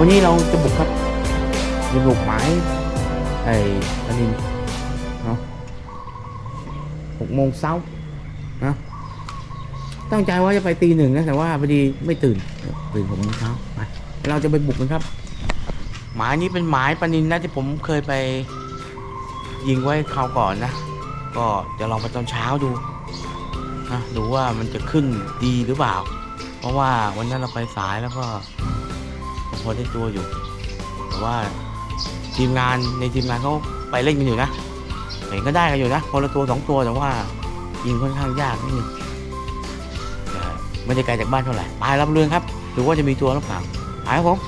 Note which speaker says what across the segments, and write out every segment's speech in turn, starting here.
Speaker 1: วันนี้เราจะบุกครับจะบุกหมายไอ้ปนินเนาะหกโมงเช้านะตั้งใจว่าจะไปตีหนึ่งนะแต่ว่าพอดีไม่ตื่นตื่นหกโมงเช้าไปเราจะไปบุกกันครับ หมายนี้เป็นหมายปนินนะที่ผมเคยไปยิงไว้คราวก่อนนะ ก็จะลองไปตอนเช้าดูนะดูว่ามันจะขึ้นดีหรือเปล่า เพราะว่าวันนั้นเราไปสายแล้วก็ อได้ตัวอยู่ แต่ว่าทีมงานในทีมงานเขาไปเล่นกันอยู่นะเห็นก็ได้กันอยู่นะคนละตัวสองตัวแต่ว่ายิงค่อนข้างยากนิดนึงไม่ได้ไกลจากบ้านเท่าไหร่ไปรับเรือนครับดูว่าจะมีตัวหรือเปล่าไปครับผม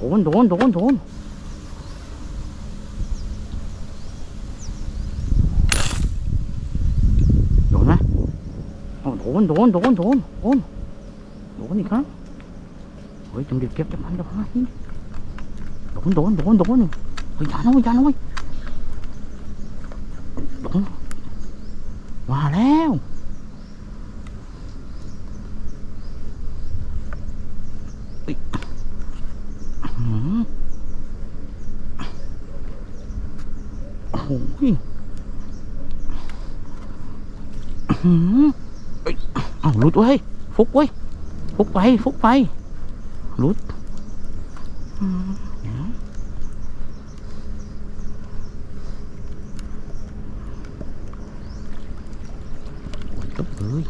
Speaker 1: ดนโดนโดนโดนโดนไหมโอ้โดนโดนโดนโดนโดนโดนอีกครั้งเฮ้ยจำเด็กเก็บจำมันจำมันโดนโดนโดนโดนเฮ้ยอย่านะเว้ยอย่านะเว้ยโดนมาแล้วหืมโอ้โหหืม เอ้ยเอ้าหลุดเว้ยฟุกเว้ยฟุกไปฟุกไปหลุดอืมเดี๋ยวโอ้ยตึ๊บเลย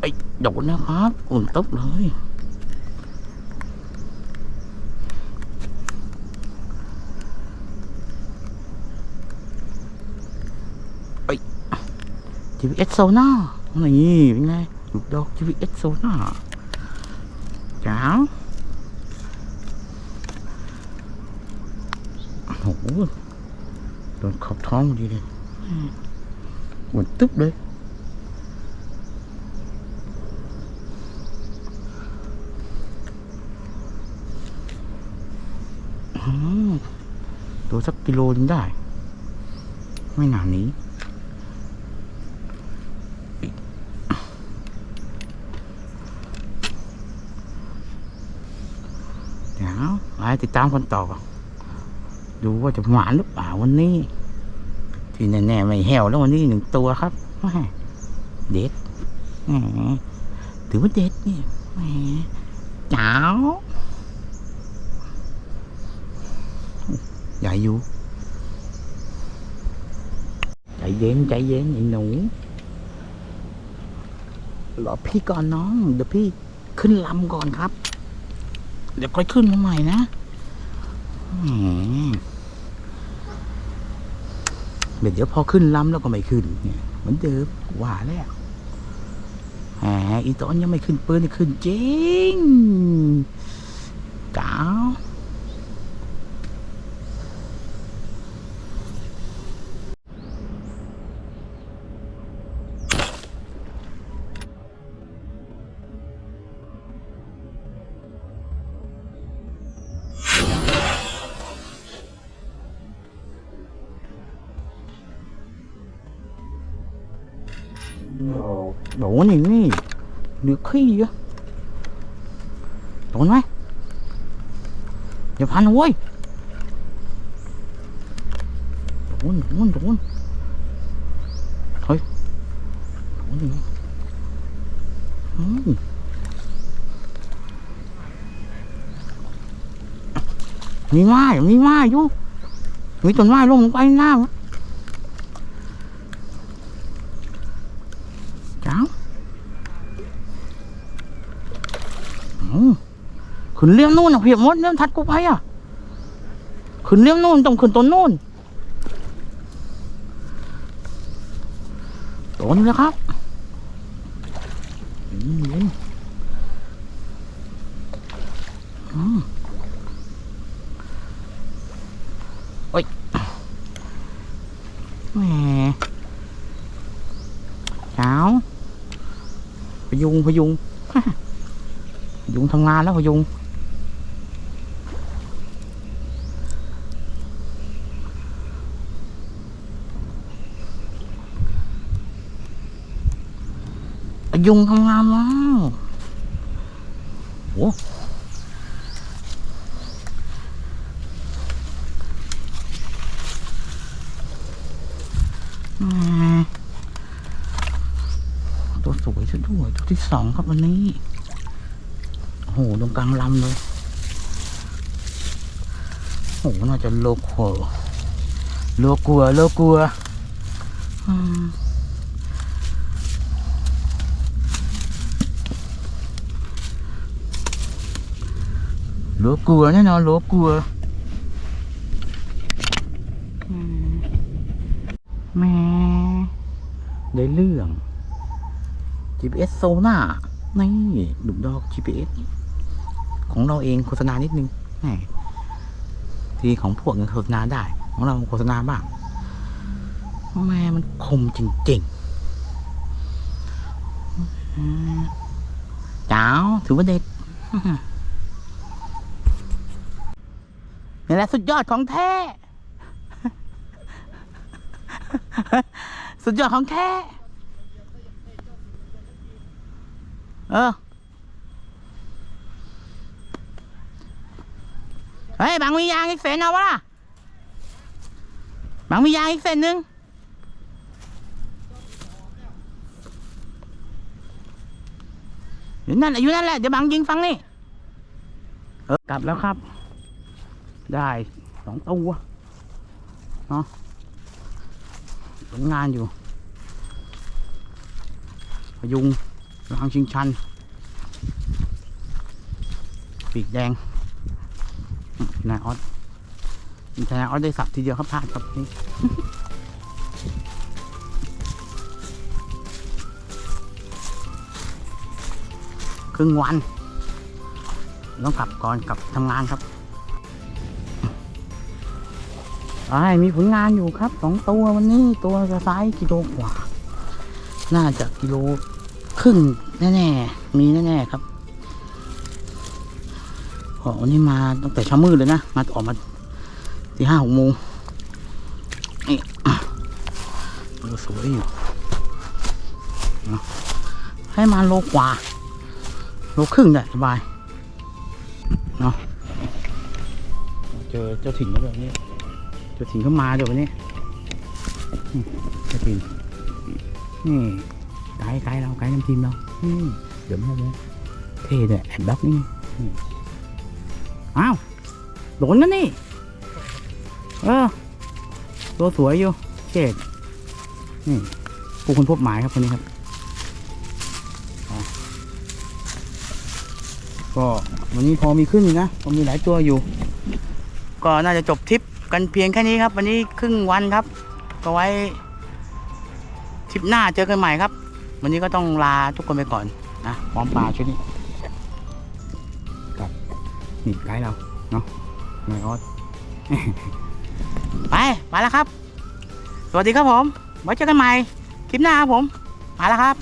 Speaker 1: ไอ้ยโดนนะครับอุ่นตึ๊บเลย GVS Sona นี่เป็นไงลูกดอก GVS Sona จ้าวโอ้โหโดนขอบท้องพอดีเลยหวนตึ๊บเล ยอืมาวไปติดตามกันต่อ ดูว่าจะหวานหรือเปล่าวันนี้ ที่แน่ๆไม่แหวแล้ววันนี้หนึ่งตัวครับเด็ดถือว่าเด็ดนี่แหมเจ้าใหญ่อยู่ใจเย็นใจเย็นไอ้หนูรอพี่ก่อนน้อง เดี๋ยวพี่ขึ้นลำก่อนครับ เดี๋ยวค่อยขึ้นมาใหม่นะแหมเดี๋ยวพอขึ้นล้ำแล้วก็ไม่ขึ้นเนี่ยเหมือนเดิมว่าแล้วแหมอีตอนยังไม่ขึ้นปืนขึ้นจริงก้าว โดนอย่างนี้เหลือขี้อะโดนไหมอย่าพันนะเขึ้นเลี้ยมนู่นอะเพียบมดเลี้ยมทัดกูไปอะขึ้นเลี้ยมนู่นต้องขึ้นต้นนู่นโดนแล้วครับอืมอืมแหมเช้าพ ยุงพยุงพยุงทำงานแล้วพยุงพยุงทำงานแล้วโอ้แหม ตัวสวยซะด้วยตัวที่สองครับวันนี้โอ้โหตรงกลางลำเลยโอ้โหน่าจะโลโกโลกัวโลกัวอืมโลกัวแน่นอนโลกัวอืมแหม่ได้เรื่อง GPS โซน่านี่ดุมดอก GPS ของเราเองโฆษณานิดนึงแหมที่ของพวกเงินโฆษณาได้ ของเราโฆษณาบ้างแม่มันคมจริงๆจ้าวถือว่าเด็ดนี่แหละสุดยอดของแท้ สุดยอดของแท้ เออเฮ้ยบางมียางอีกเส้นเอาวะล่ะบางมียางอีกเส้นหนึ่งอยู่นั่นแหละอยู่นั่นแหละเดี๋ยวบางยิงฟังนี่เออกลับแล้วครับ ได้สองตัวเนาะผลงานอยู่พยุง รางชิงชัน ปีกแดงนายออสนายออสได้สับทีเดียวครับพลาดครับนี่ครึ่งวัน ต้องกลับก่อนกลับทำงานครับไอ้มีผลงานอยู่ครับสองตัววันนี้ตัวจะไซส์กิโลกว่า น่าจะกิโล ครึ่งแน่ๆ มีแน่ๆครับโอ้วันนี้มาตั้งแต่เช้ามืดเลยนะ มาออกมาที่ห้าหกโมงนี่สวยอยู่ให้มาโลกว่า โลครึ่งได้สบาย เนาะเจอเจ้าถิ่นแล้วแบบนี้ เจ้าถิ่นเข้ามาเดี๋ยวนนี้เจ้าถิ่นนี่ ไกด์ไกด์เราไกด์นำทีมเราอืมเดี๋ยวมาเลยเท่เลยแอนด็อกนี่อ้าวโดนนะนี่เออตัวสวยอยู่เจ็ดนี่ผู้คนพบหมายครับคนนี้ครับก็วันนี้พอมีขึ้นอยู่นะพอมีหลายตัวอยู่ ก็น่าจะจบทริปกันเพียงแค่นี้ครับ วันนี้ครึ่งวันครับ ก็ไว้ทริปหน้าเจอกันใหม่ครับ วันนี้ก็ต้องลาทุกคนไปก่อนนะพร้อมปลาชุดนี้กับนี่ไกด์เราเนาะนายออสไปไปแล้วครับ สวัสดีครับผมไว้เจอกันใหม่คลิปหน้าครับผมมาแล้วครับ